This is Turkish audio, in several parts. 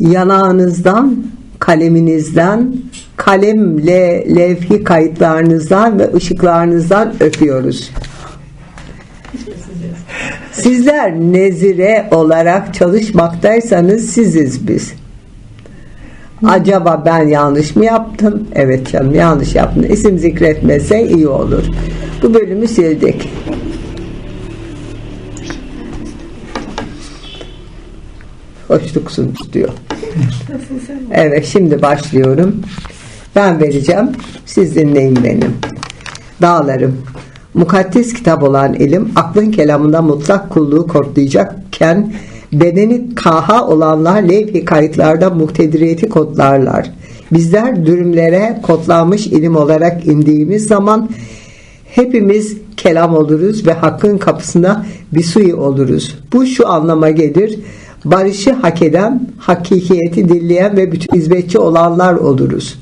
yanağınızdan, kaleminizden, kalemle levhi kayıtlarınızdan ve ışıklarınızdan öpüyoruz. Sizler nezire olarak çalışmaktaysanız siziz biz. Acaba ben yanlış mı yaptım? Evet canım yanlış yaptım. İsim zikretmese iyi olur. Bu bölümü sildik. Hoşluksun diyor. Evet şimdi başlıyorum. Ben vereceğim. Siz dinleyin benim. Dağlarım. Mukaddes kitap olan ilim aklın kelamında mutlak kulluğu kodlayacakken bedeni kaha olanlar levh-i kayıtlarda muhtediriyeti kodlarlar. Bizler dürümlere kodlanmış ilim olarak indiğimiz zaman hepimiz kelam oluruz ve hakkın kapısına bir suyu oluruz. Bu şu anlama gelir. Barışı hak eden, hakikiyeti dinleyen ve bütün hizmetçi olanlar oluruz.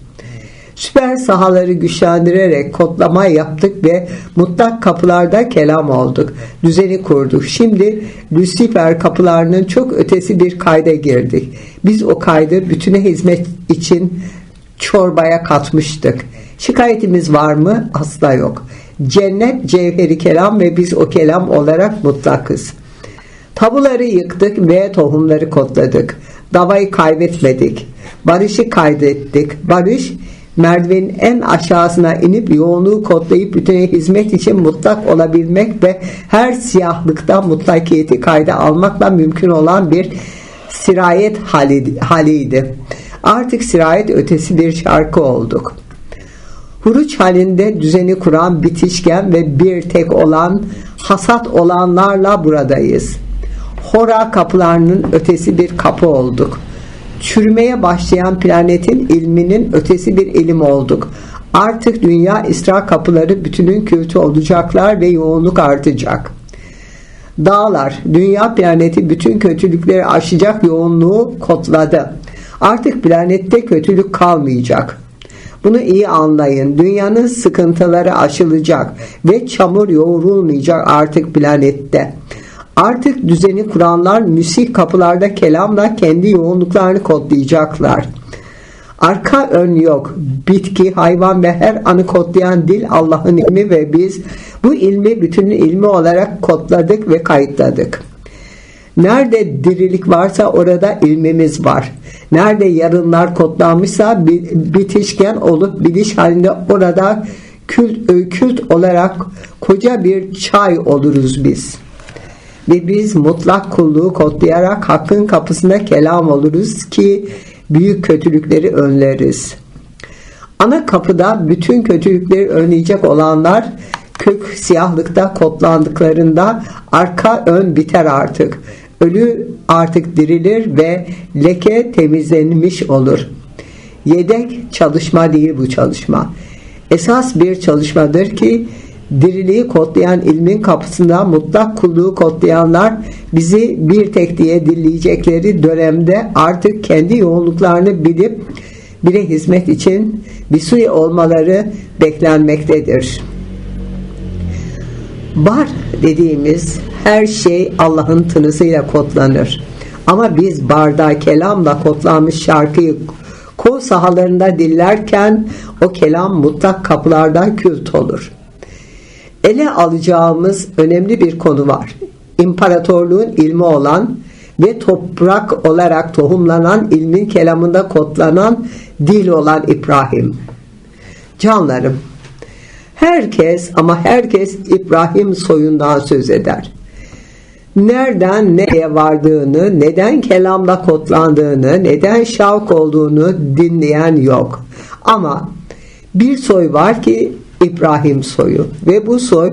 Süper sahaları güçlendirerek kodlama yaptık ve mutlak kapılarda kelam olduk. Düzeni kurduk. Şimdi Lucifer kapılarının çok ötesi bir kayda girdik. Biz o kaydı bütüne hizmet için çorbaya katmıştık. Şikayetimiz var mı? Asla yok. Cennet cevheri kelam ve biz o kelam olarak mutlakız. Tabuları yıktık ve tohumları kodladık. Davayı kaybetmedik. Barışı kaydettik. Barış merdivenin en aşağısına inip yoğunluğu kodlayıp bütüne hizmet için mutlak olabilmek ve her siyahlıkta mutlakiyeti kayda almakla mümkün olan bir sirayet hali, haliydi. Artık sirayet ötesi bir şarkı olduk. Huruç halinde düzeni kuran bitişken ve bir tek olan hasat olanlarla buradayız. Hora kapılarının ötesi bir kapı olduk. Çürümeye başlayan planetin ilminin ötesi bir ilim olduk. Artık dünya isra kapıları bütünün kültü olacaklar ve yoğunluk artacak. Dağlar, dünya planeti bütün kötülükleri aşacak yoğunluğu kodladı. Artık planette kötülük kalmayacak. Bunu iyi anlayın. Dünyanın sıkıntıları aşılacak ve çamur yoğrulmayacak artık planette. Artık düzeni kuranlar müsik kapılarda kelamla kendi yoğunluklarını kodlayacaklar. Arka ön yok. Bitki, hayvan ve her anı kodlayan dil Allah'ın ilmi ve biz bu ilmi bütün ilmi olarak kodladık ve kayıtladık. Nerede dirilik varsa orada ilmimiz var. Nerede yarınlar kodlanmışsa bitişken olup biliş halinde orada kült, kült olarak koca bir çay oluruz biz. Ve biz mutlak kulluğu kodlayarak hakkın kapısında kelam oluruz ki büyük kötülükleri önleriz. Ana kapıda bütün kötülükleri önleyecek olanlar kök siyahlıkta kodlandıklarında arka ön biter artık. Ölü artık dirilir ve leke temizlenmiş olur. Yedek çalışma değil bu çalışma. Esas bir çalışmadır ki diriliği kodlayan ilmin kapısında mutlak kulluğu kodlayanlar bizi bir tek diye dinleyecekleri dönemde artık kendi yoğunluklarını bilip bire hizmet için bir suyu olmaları beklenmektedir. Bar dediğimiz her şey Allah'ın tınısıyla kodlanır. Ama biz barda kelamla kodlanmış şarkıyı kol sahalarında dillerken o kelam mutlak kapılarda kült olur. Ele alacağımız önemli bir konu var. İmparatorluğun ilmi olan ve toprak olarak tohumlanan ilmin kelamında kodlanan dil olan İbrahim. Canlarım, herkes ama herkes İbrahim soyundan söz eder. Nereden nereye vardığını, neden kelamla kodlandığını, neden şavk olduğunu dinleyen yok. Ama bir soy var ki İbrahim soyu ve bu soy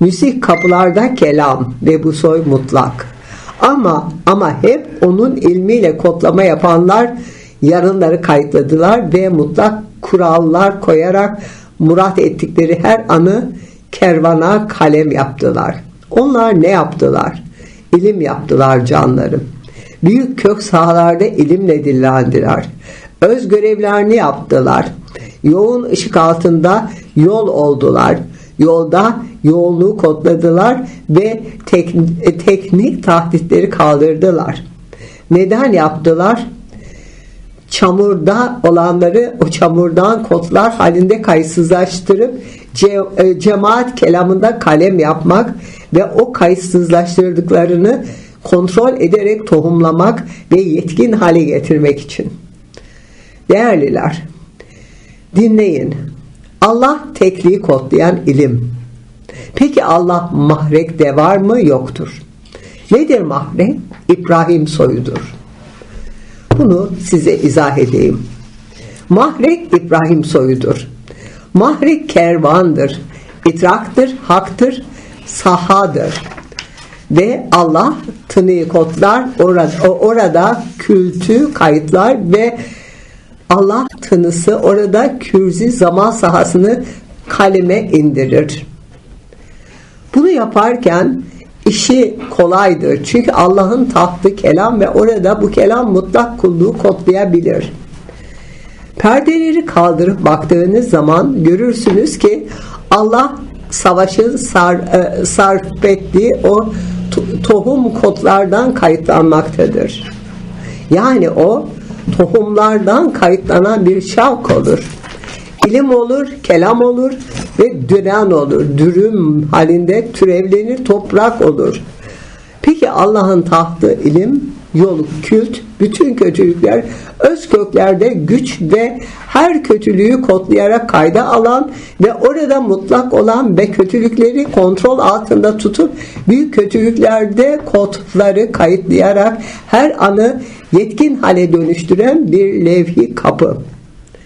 müzik kapılarda kelam ve bu soy mutlak. Ama ama hep onun ilmiyle kodlama yapanlar yarınları kayıtladılar ve mutlak kurallar koyarak murat ettikleri her anı kervana kalem yaptılar. Onlar ne yaptılar? İlim yaptılar canlarım. Büyük kök sahalarda ilimle dillendiler. Öz görevlerini yaptılar. Yoğun ışık altında yol oldular. Yolda yoğunluğu kodladılar ve tek, teknik tahditleri kaldırdılar. Neden yaptılar? çamurda olanları o çamurdan kodlar halinde kayıtsızlaştırıp ce- e, cemaat kelamında kalem yapmak ve o kayıtsızlaştırdıklarını kontrol ederek tohumlamak ve yetkin hale getirmek için. Değerliler, dinleyin. Allah tekliği kodlayan ilim. Peki Allah mahrekte var mı? Yoktur. Nedir mahrek? İbrahim soyudur. Bunu size izah edeyim. Mahrek İbrahim soyudur. Mahrek kervandır. İtraktır, haktır, sahadır. Ve Allah tını kodlar orada, orada kültü kayıtlar ve Allah tınısı orada kürzi zaman sahasını kaleme indirir. Bunu yaparken işi kolaydır. Çünkü Allah'ın tahtı kelam ve orada bu kelam mutlak kulluğu kodlayabilir. Perdeleri kaldırıp baktığınız zaman görürsünüz ki Allah savaşın sar, e, sarf ettiği o to- tohum kodlardan kayıtlanmaktadır. Yani o tohumlardan kayıtlanan bir şavk olur. İlim olur, kelam olur ve düren olur. Dürüm halinde türevlenir, toprak olur. Peki Allah'ın tahtı ilim, yolu kült, bütün kötülükler öz köklerde güç ve her kötülüğü kodlayarak kayda alan ve orada mutlak olan ve kötülükleri kontrol altında tutup büyük kötülüklerde kodları kayıtlayarak her anı yetkin hale dönüştüren bir levhi kapı.